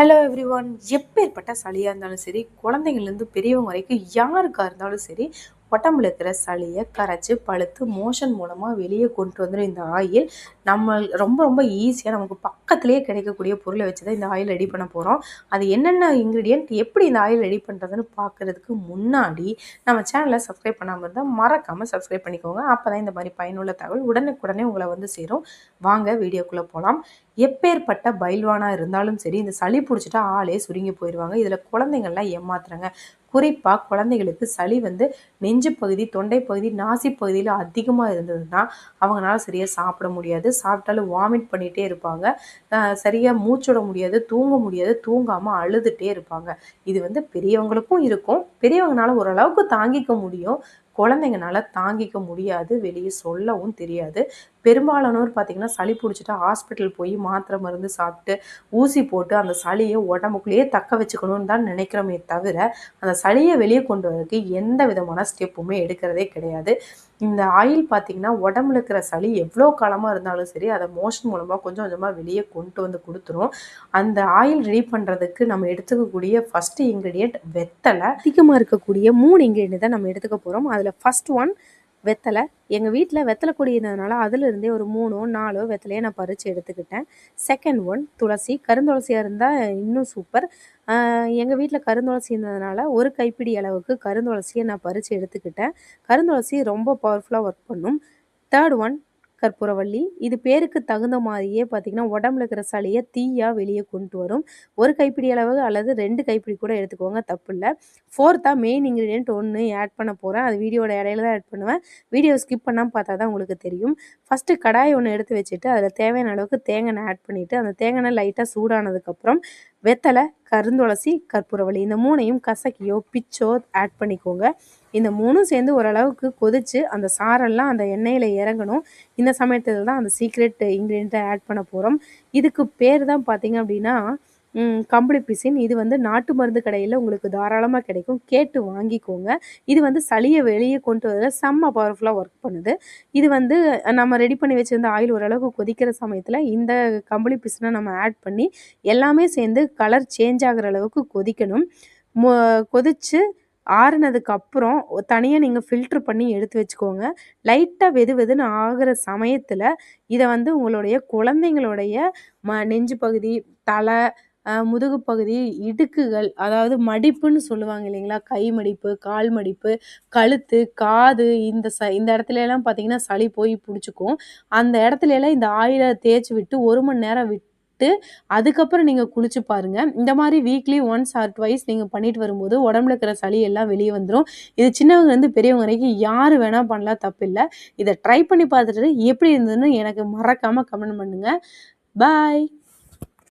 Hello every one எப்பேற்பட்ட சளியாக இருந்தாலும் சரி குழந்தைங்கள்லேருந்து பெரியவங்க வரைக்கும் யாருக்காக இருந்தாலும் சரி உடம்புல இருக்கிற சளியை கரைச்சி பழுத்து மோஷன் மூலமாக வெளியே கொண்டு வந்துடும் இந்த ஆயில். நம்ம ரொம்ப ரொம்ப ஈஸியாக நமக்கு பக்கத்துலேயே கிடைக்கக்கூடிய பொருளை வச்சு தான் இந்த ஆயில் ரெடி பண்ண போகிறோம் அது என்னென்ன இன்க்ரீடியன்ட் எப்படி இந்த ஆயில் ரெடி பண்ணுறதுன்னு பார்க்குறதுக்கு முன்னாடி நம்ம சேனலை சப்ஸ்கிரைப் பண்ணாமல் இருந்தால் மறக்காமல் சப்ஸ்கிரைப் பண்ணிக்கோங்க. அப்போ தான் இந்த மாதிரி பயனுள்ள தகவல் உடனுக்குடனே உங்களை வந்து சேரும். வாங்க வீடியோக்குள்ளே போகலாம் எப்பேற்பட்ட பைல்வானாக இருந்தாலும் சரி இந்த சளி பிடிச்சிட்டா ஆளே சுருங்கி போயிடுவாங்க இதில் குழந்தைங்கள்லாம் ஏமாத்துறாங்க. குறிப்பாக குழந்தைகளுக்கு சளி வந்து நெஞ்சு பகுதி தொண்டை பகுதி நாசி பகுதியில் அதிகமாக இருந்ததுன்னா அவங்களால சரியாக சாப்பிட முடியாது. சாப்பிட்டாலும் வாமிட் பண்ணிகிட்டே இருப்பாங்க. சரியாக மூச்சுட முடியாது தூங்க முடியாது தூங்காமல் அழுதுகிட்டே இருப்பாங்க. இது வந்து பெரியவங்களுக்கும் இருக்கும். பெரியவங்களால ஓரளவுக்கு தாங்கிக்க முடியும். குழந்தைங்கனால தாங்கிக்க முடியாது வெளியே சொல்லவும் தெரியாது. பெரும்பாலானோர் பார்த்திங்கன்னா சளி பிடிச்சிட்டு ஹாஸ்பிட்டல் போய் மாத்திரை மருந்து சாப்பிட்டு ஊசி போட்டு அந்த சளியை உடம்புக்குள்ளேயே தக்க வச்சுக்கணும்னு தான் நினைக்கிறோமே தவிர அந்த சளியை வெளியே கொண்டு வரதுக்கு எந்த விதமான ஸ்டெப்புமே எடுக்கிறதே கிடையாது. இந்த ஆயில் பார்த்திங்கன்னா உடம்புல இருக்கிற சளி எவ்வளோ காலமாக இருந்தாலும் சரி அதை மோஷன் மூலமாக கொஞ்சம் கொஞ்சமாக வெளியே கொண்டு வந்து கொடுத்துரும். அந்த ஆயில் ரெடி பண்ணுறதுக்கு நம்ம எடுத்துக்கக்கூடிய ஃபஸ்ட்டு இன்க்ரீடியன்ட் வெத்தலை. அதிகமாக இருக்கக்கூடிய மூணு இன்க்ரீடியன்ட் தான் நம்ம எடுத்துக்க போகிறோம் அதில் ஃபஸ்ட் ஒன் வெத்தலை. எங்கள் வீட்டில் வெத்தலை கொடி இருந்ததுனால அதிலிருந்தே ஒரு மூணோ நாலோ வெத்தலையை நான் பறித்து எடுத்துக்கிட்டேன். செகண்ட் ஒன் துளசி. கருந்துளசியாக இருந்தால் இன்னும் சூப்பர் எங்கள் வீட்டில் கருந்துளசி இருந்ததுனால ஒரு கைப்பிடி அளவுக்கு கருந்துளசியை நான் பறித்து எடுத்துக்கிட்டேன். கருந்துளசி ரொம்ப பவர்ஃபுல்லாக ஒர்க் பண்ணும். தேர்ட் ஒன் கற்பூரவள்ளி. இது பேருக்கு தகுந்த மாதிரியே பார்த்திங்கன்னா உடம்புல இருக்கிற சளியை தீயாக வெளியே கொண்டு வரும். ஒரு கைப்பிடி அளவு அல்லது ரெண்டு கைப்பிடி கூட எடுத்துக்கோங்க தப்பு இல்லை. ஃபோர்த்தாக மெயின் இன்க்ரீடியன்ட் ஒன்று ஆட் பண்ண போகிறேன் அது வீடியோட இடையில தான் ஆட் பண்ணுவேன். வீடியோ ஸ்கிப் பண்ணாமல் பார்த்தா தான் உங்களுக்கு தெரியும். ஃபஸ்ட்டு கடாய் ஒன்று எடுத்து வச்சுட்டு அதில் தேவையான அளவுக்கு தேங்காய் ஆட் பண்ணிவிட்டு அந்த தேங்காய் லைட்டாக சூடானதுக்கப்புறம் வெத்தலை கருந்துளசி கற்பூரவள்ளி இந்த மூணையும் கசக்கியோ பிச்சோ ஆட் பண்ணிக்கோங்க. இந்த மூணும் சேர்ந்து ஓரளவுக்கு கொதித்து அந்த சாரெல்லாம் அந்த எண்ணெயில் இறங்கணும். இந்த சமயத்தில் தான் அந்த சீக்ரெட் இன்க்ரீடியண்ட்டை ஆட் பண்ண போகிறோம் இதுக்கு பேர் தான் பார்த்திங்க அப்படின்னா கம்பளி பிசின். இது வந்து நாட்டு மருந்து கடையில் உங்களுக்கு தாராளமாக கிடைக்கும். கேட்டு வாங்கிக்கோங்க. இது வந்து சளியை வெளியே கொண்டு வர செம்ம பவர்ஃபுல்லாக ஒர்க் பண்ணுது. இது வந்து நம்ம ரெடி பண்ணி வச்சுருந்த ஆயில் ஓரளவுக்கு கொதிக்கிற சமயத்தில் இந்த கம்பளி பிசினை நம்ம ஆட் பண்ணி எல்லாமே சேர்ந்து கலர் சேஞ்ச் ஆகிற அளவுக்கு கொதிக்கணும். கொதித்து ஆறுனதுக்கப்புறம் தனியாக நீங்கள் ஃபில்ட்ரு பண்ணி எடுத்து வச்சுக்கோங்க. லைட்டாக வெது வெதுன்னு ஆகிற சமயத்தில் இதை வந்து உங்களுடைய குழந்தைங்களுடைய ம நெஞ்சு பகுதி தலை முதுகு பகுதி இடுக்குகள் அதாவது மடிப்புன்னு சொல்லுவாங்க இல்லைங்களா? கை மடிப்பு கால் மடிப்பு கழுத்து காது இந்த ச இந்த இடத்துலலாம் பார்த்தீங்கன்னா சளி போய் பிடிச்சிக்கும். அந்த இடத்துலலாம் இந்த ஆயிலை தேய்ச்சி விட்டு ஒரு மணி நேரம் விட்டு அதுக்கப்புறம் நீங்கள் குளிச்சு பாருங்கள் இந்த மாதிரி வீக்லி ஒன்ஸ் ஆர் ட்வைஸ் நீங்கள் பண்ணிட்டு வரும்போது உடம்புல இருக்கிற சளி எல்லாம் வெளியே வந்துடும் இது சின்னவங்க பெரியவங்க வரைக்கும் யார் வேணால் பண்ணலாம் தப்பில்லை. இதை ட்ரை பண்ணி பார்த்துட்டு எப்படி இருந்ததுன்னு எனக்கு மறக்காமல் கமெண்ட் பண்ணுங்கள் பாய்